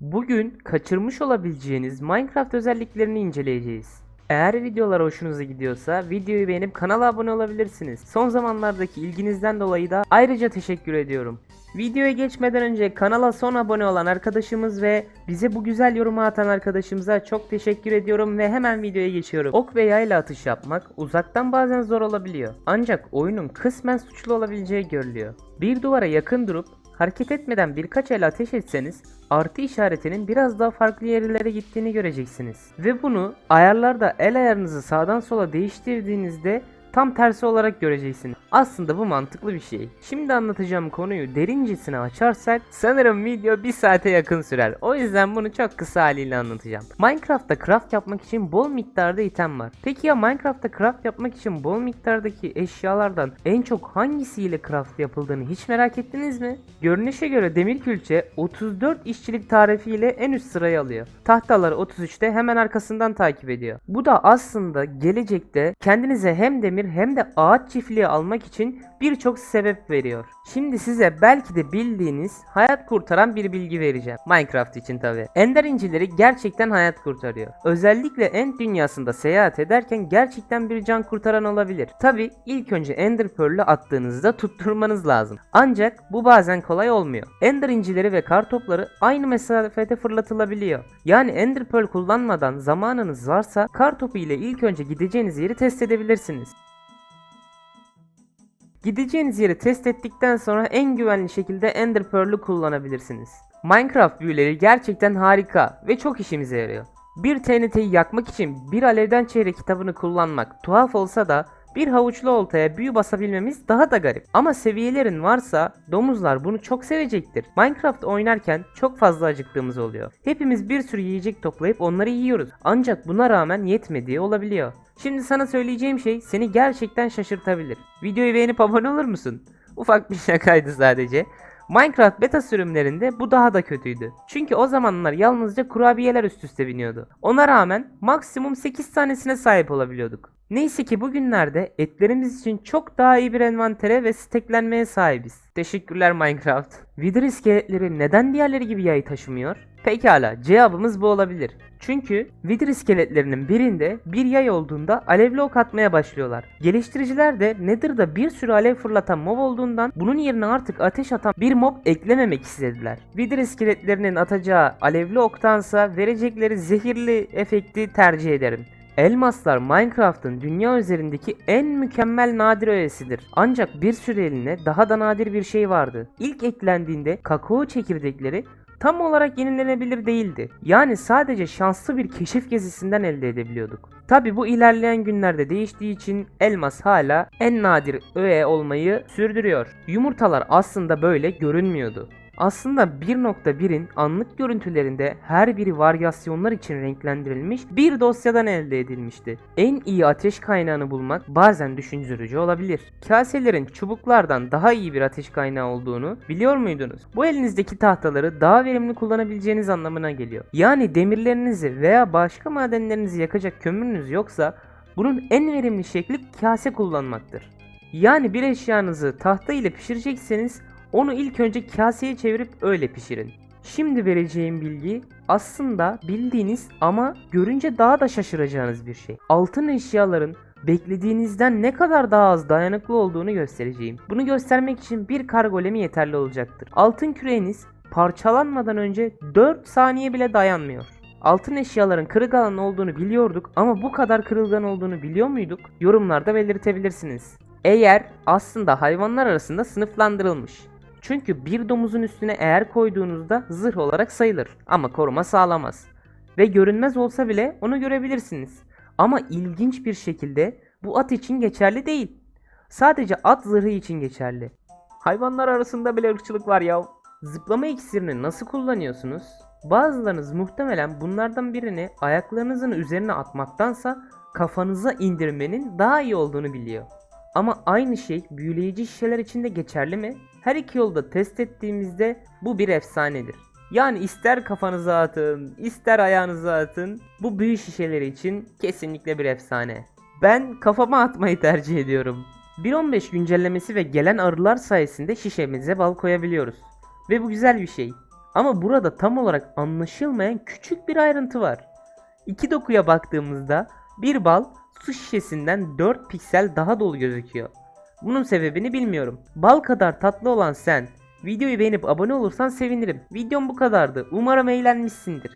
Bugün kaçırmış olabileceğiniz Minecraft özelliklerini inceleyeceğiz. Eğer videolar hoşunuza gidiyorsa videoyu beğenip kanala abone olabilirsiniz. Son zamanlardaki ilginizden dolayı da ayrıca teşekkür ediyorum. Videoya geçmeden önce kanala son abone olan arkadaşımız ve bize bu güzel yorumu atan arkadaşımıza çok teşekkür ediyorum ve hemen videoya geçiyorum. Ok ve yayla atış yapmak uzaktan bazen zor olabiliyor. Ancak oyunun kısmen suçlu olabileceği görülüyor. Bir duvara yakın durup hareket etmeden birkaç el ateş etseniz artı işaretinin biraz daha farklı yerlere gittiğini göreceksiniz. Ve bunu ayarlarda el ayarınızı sağdan sola değiştirdiğinizde tam tersi olarak göreceksiniz. Aslında bu mantıklı bir şey. Şimdi anlatacağım konuyu derincesine açarsak sanırım video bir saate yakın sürer. O yüzden bunu çok kısa haliyle anlatacağım. Minecraft'ta craft yapmak için bol miktarda item var. Peki ya Minecraft'ta craft yapmak için bol miktardaki eşyalardan en çok hangisiyle craft yapıldığını hiç merak ettiniz mi? Görünüşe göre demir külçe 34 işçilik tarifiyle en üst sırayı alıyor. Tahtaları 33'te hemen arkasından takip ediyor. Bu da aslında gelecekte kendinize hem demir hem de ağaç çiftliği almak için birçok sebep veriyor. Şimdi size belki de bildiğiniz hayat kurtaran bir bilgi vereceğim. Minecraft için tabi. Ender incileri gerçekten hayat kurtarıyor. Özellikle End dünyasında seyahat ederken gerçekten bir can kurtaran olabilir. Tabi ilk önce Ender Pearl'ü attığınızda tutturmanız lazım. Ancak bu bazen kolay olmuyor. Ender incileri ve kartopları aynı mesafede fırlatılabiliyor. Yani Ender Pearl kullanmadan zamanınız varsa kartopu ile ilk önce gideceğiniz yeri test edebilirsiniz. Gideceğiniz yeri test ettikten sonra en güvenli şekilde Ender Pearl'ü kullanabilirsiniz. Minecraft büyüleri gerçekten harika ve çok işimize yarıyor. Bir TNT'yi yakmak için bir alevden çeyrek kitabını kullanmak tuhaf olsa da bir havuçlu oltaya büyü basabilmemiz daha da garip. Ama seviyelerin varsa domuzlar bunu çok sevecektir. Minecraft oynarken çok fazla acıktığımız oluyor. Hepimiz bir sürü yiyecek toplayıp onları yiyoruz. Ancak buna rağmen yetmediği olabiliyor. Şimdi sana söyleyeceğim şey seni gerçekten şaşırtabilir. Videoyu beğenip abone olur musun? Ufak bir şakaydı sadece. Minecraft beta sürümlerinde bu daha da kötüydü. Çünkü o zamanlar yalnızca kurabiyeler üst üste biniyordu. Ona rağmen maksimum 8 tanesine sahip olabiliyorduk. Neyse ki bugünlerde etlerimiz için çok daha iyi bir envantere ve steklenmeye sahibiz. Teşekkürler Minecraft. Wither iskeletleri neden diğerleri gibi yay taşımıyor? Pekala cevabımız bu olabilir. Çünkü Wither iskeletlerinin birinde bir yay olduğunda alevli ok atmaya başlıyorlar. Geliştiriciler de Nether'da bir sürü alev fırlatan mob olduğundan bunun yerine artık ateş atan bir mob eklememek istediler. Wither iskeletlerinin atacağı alevli oktansa verecekleri zehirli efekti tercih ederim. Elmaslar Minecraft'ın dünya üzerindeki en mükemmel nadir öğesidir. Ancak bir süreliğine daha da nadir bir şey vardı. İlk eklendiğinde kakao çekirdekleri tam olarak yenilenebilir değildi. Yani sadece şanslı bir keşif gezisinden elde edebiliyorduk. Tabi bu ilerleyen günlerde değiştiği için elmas hala en nadir öğe olmayı sürdürüyor. Yumurtalar aslında böyle görünmüyordu. Aslında 1.1'in anlık görüntülerinde her biri varyasyonlar için renklendirilmiş bir dosyadan elde edilmişti. En iyi ateş kaynağını bulmak bazen düşündürücü olabilir. Kaselerin çubuklardan daha iyi bir ateş kaynağı olduğunu biliyor muydunuz? Bu elinizdeki tahtaları daha verimli kullanabileceğiniz anlamına geliyor. Yani demirlerinizi veya başka madenlerinizi yakacak kömürünüz yoksa bunun en verimli şekli kase kullanmaktır. Yani bir eşyanızı tahta ile pişirecekseniz onu ilk önce kaseye çevirip öyle pişirin. Şimdi vereceğim bilgi aslında bildiğiniz ama görünce daha da şaşıracağınız bir şey. Altın eşyaların beklediğinizden ne kadar daha az dayanıklı olduğunu göstereceğim. Bunu göstermek için bir kargolemi yeterli olacaktır. Altın küreğiniz parçalanmadan önce 4 saniye bile dayanmıyor. Altın eşyaların kırılgan olduğunu biliyorduk ama bu kadar kırılgan olduğunu biliyor muyduk? Yorumlarda belirtebilirsiniz. Eğer aslında hayvanlar arasında sınıflandırılmış. Çünkü bir domuzun üstüne eğer koyduğunuzda zırh olarak sayılır ama koruma sağlamaz. Ve görünmez olsa bile onu görebilirsiniz. Ama ilginç bir şekilde bu at için geçerli değil. Sadece at zırhı için geçerli. Hayvanlar arasında bile ırkçılık var ya. Zıplama iksirini nasıl kullanıyorsunuz? Bazılarınız muhtemelen bunlardan birini ayaklarınızın üzerine atmaktansa kafanıza indirmenin daha iyi olduğunu biliyor. Ama aynı şey büyüleyici şişeler için de geçerli mi? Her iki yolda test ettiğimizde bu bir efsanedir. Yani ister kafanıza atın, ister ayağınıza atın. Bu büyü şişeleri için kesinlikle bir efsane. Ben kafama atmayı tercih ediyorum. 1.15 güncellemesi ve gelen arılar sayesinde şişemize bal koyabiliyoruz. Ve bu güzel bir şey. Ama burada tam olarak anlaşılmayan küçük bir ayrıntı var. İki dokuya baktığımızda bir bal su şişesinden 4 piksel daha dolu gözüküyor. Bunun sebebini bilmiyorum. Bal kadar tatlı olan sen videoyu beğenip abone olursan sevinirim. Videom bu kadardı. Umarım eğlenmişsindir.